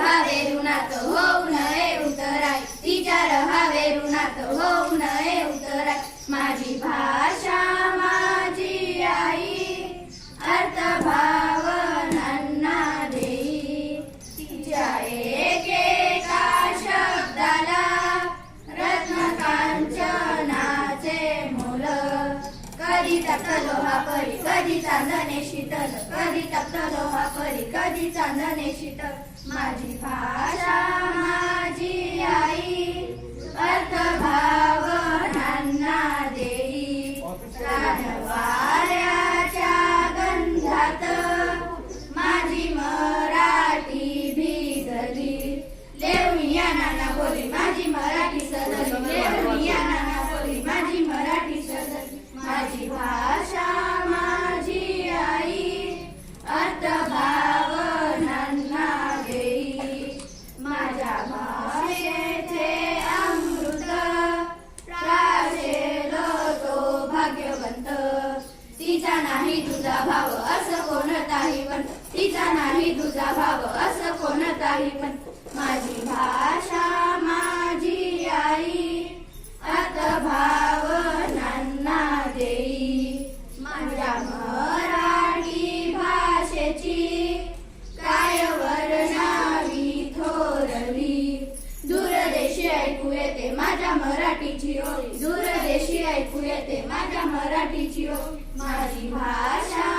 रहावे ऋणात न नये उतराय. तिच्या रहावे ऋणात हो नये कधी तप्तलो हा परी कधी चांदणे शीतल कधी तप्तलो हा परी कधी चांदणे शीतल. माझी भाषा माझी आई अर्थ भावनांना देई. वाऱ्याच्या गंधात माझी मराठी भिजली. लेवणिया नाना बोली. तिचा नाही तुझा भाव असं कोणताही पण तिचा नाही तुझा भाव असं कोणताही पण माझी भाषा ऐकू येते माझ्या मराठीची दूरदेशी ऐकू येते माझ्या मराठीची माझी भाषा